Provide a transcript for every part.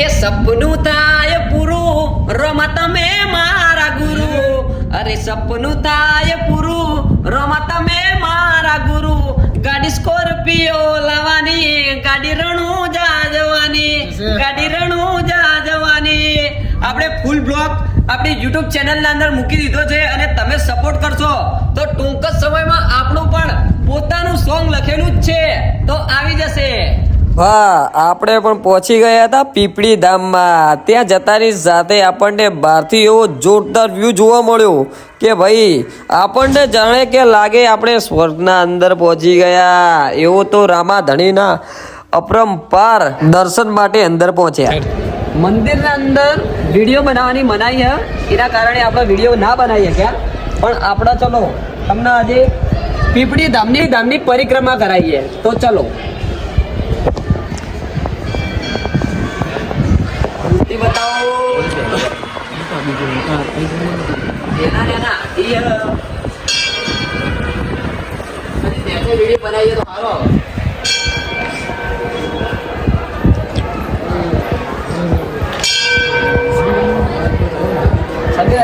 કે સપનું થાય પૂરું રમત તમે મારા ગુરુ. અરે સપનું થાય પૂરું રમત તમે મારા ગુરુ. ગાડી સ્કોર્પિયો લાવવાની ગાડી રણુજા જવાની ગાડી રણુજા જવાની આપણે ફૂલ બ્લોગ આપણી યુટ્યુબ ચેનલના અંદર મૂકી દીધો છે અને તમે સપોર્ટ કરશો. તો ટૂંક જ સમયમાં આપણું પણ પોતાનું સોંગ લખેલું જ છે. તો આવી જશે. વાહ આપણે પણ પહોંચી ગયા હતા પીપળી ધામમાં. ત્યાં જતાની સાથે આપણને બહારથી એવો જોરદાર વ્યૂ જોવા મળ્યો કે ભાઈ, આપણને જાણે કે લાગે આપણે સ્વર્ગના અંદર પહોંચી ગયા. એવો તો રામા ધણીના અપરંપાર દર્શન માટે અંદર પહોંચ્યા. મંદિરના અંદર વીડિયો બનાવવાની મનાઈ છે એના કારણે આપણે વીડિયો ના બનાવી શક્યા. પણ આપણે, ચલો, તમને આજે પીપળી ધામની ધામની પરિક્રમા કરાવીએ. તો ચલો બનાવીએ તો સારો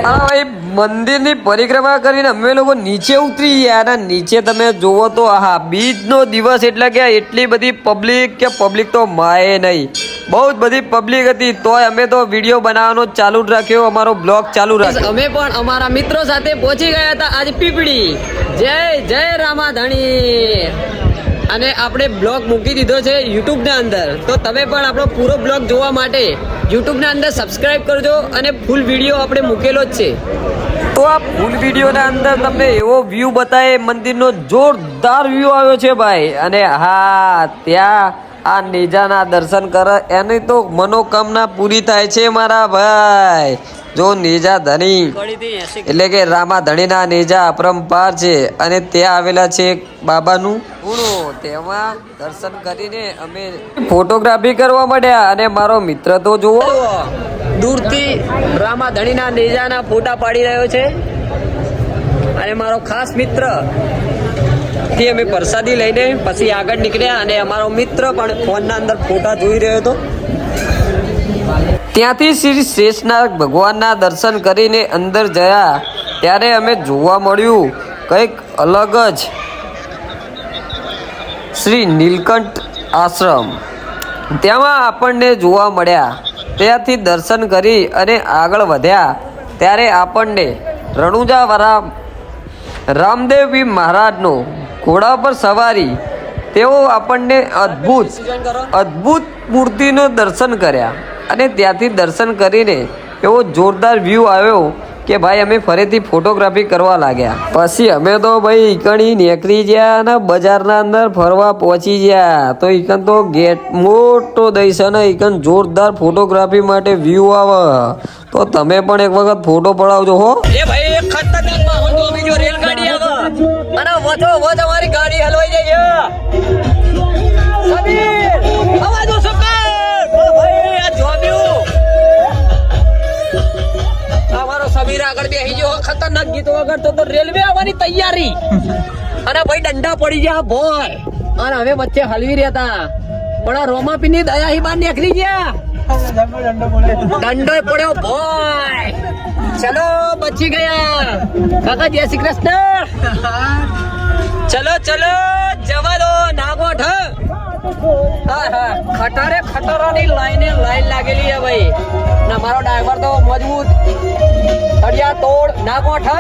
ભાઈ મંદિરની પરિક્રમા કરીને અમે લોકો નીચે ઉતરી ગયા અને નીચે તમે જુઓ તો હા બીજનો દિવસ એટલે કે એટલી બધી પબ્લિક કે પબ્લિક તો માએ નહીં. બહુ જ બધી પબ્લિક હતી તોય અમે તો વીડિયો બનાવવાનો ચાલુ જ રાખ્યો અમારો બ્લોગ ચાલુ રાખ્યો. અમે પણ અમારા મિત્રો સાથે પહોંચી ગયા હતા આજ પીપળી. જય જય રામાધણી. અને આપણે બ્લોગ મૂકી દીધો છે યુટ્યુબના અંદર. તો તમે પણ આપણો પૂરો બ્લોગ જોવા માટે યુટ્યુબના અંદર સબસ્ક્રાઈબ કરજો અને ફૂલ વીડિયો આપણે મૂકેલો જ છે. તો આ ફૂલ વિડીયોના અંદર તમને એવો વ્યૂ બતાવે, મંદિરનો જોરદાર વ્યૂ આવ્યો છે ભાઈ. અને હા, ત્યાં આ નેજાના દર્શન કરે, એની તો મનોકામના પૂરી થાય છે મારા ભાઈ. જો નેજા ધણી, એટલે કે રામા ધણીના નેજા અપરંપાર છે અને ત્યાં આવેલા છે બાબાનું. ગુણો તેમાં દર્શન કરીને અમે ફોટોગ્રાફી કરવા માંડ્યા અને મારો મિત્ર તો જુઓ. દૂરથી રામાધણીના નેજાના ફોટા પાડી રહ્યો છે. અને મારો ખાસ મિત્ર થી અમે પ્રસાદી લઈને પછી આગળ નીકળ્યા અને અમારો મિત્ર પણ ફોનના અંદર ફોટા જોઈ રહ્યો હતો. ત્યાંથી શ્રી શેષનાગ ભગવાનના દર્શન કરીને અંદર ગયા ત્યારે અમે જોવા મળ્યું, કંઈક અલગ જ. શ્રી નીલકંઠ આશ્રમ. તેમાં આપણને જોવા મળ્યા. ત્યાંથી દર્શન કરી અને આગળ વધ્યા. ત્યારે આપણને રણુજાવાળા રામદેવજી મહારાજનો ઘોડા પર સવારી, તેઓ આપણને અદ્ભુત અદ્ભુત મૂર્તિનું દર્શન કર્યા અને ત્યાંથી દર્શન કરીને એવો જોરદાર વ્યૂ આવ્યો કે ભાઈ અમે ફરીથી ફોટોગ્રાફી કરવા લાગ્યા. પછી અમે તો ભાઈ ઈકણી નીકળી ગયા અને બજારના અંદર ફરવા પહોંચી ગયા. તો ઈકન તો ગેટ મોટો દઈશ અને ઈકન જોરદાર ફોટોગ્રાફી માટે વ્યૂ આવે. તો તમે પણ એક વખત ફોટો પડાવજો હો. એ ભાઈ અને વો તમારી ગાડી હલવાઈ છે સમીર અમારો સમીર આગળ બેસી ગયો. ખતરનાક ગીતો તો રેલવે આવવાની તૈયારી. અને ભાઈ ડંડા પડી ગયા ભોય અને હવે વચ્ચે હલવી રહ્યા હતા પણ આ રોમાપીની દયા હી બહાર નીકળી ગયા. દંડો પડ્યો ભોય ચલો, બચી ગયા. કાકા, જય શ્રી કૃષ્ણ. ચલો જવા દો નાગોઠ, હા? હા ખટારે ખટારાની લાઈને લાઈન લાગેલી છે ભાઈ. ના મારો ડ્રાઈવર તો મજબૂત. તળિયા તોડ, નાગોઠ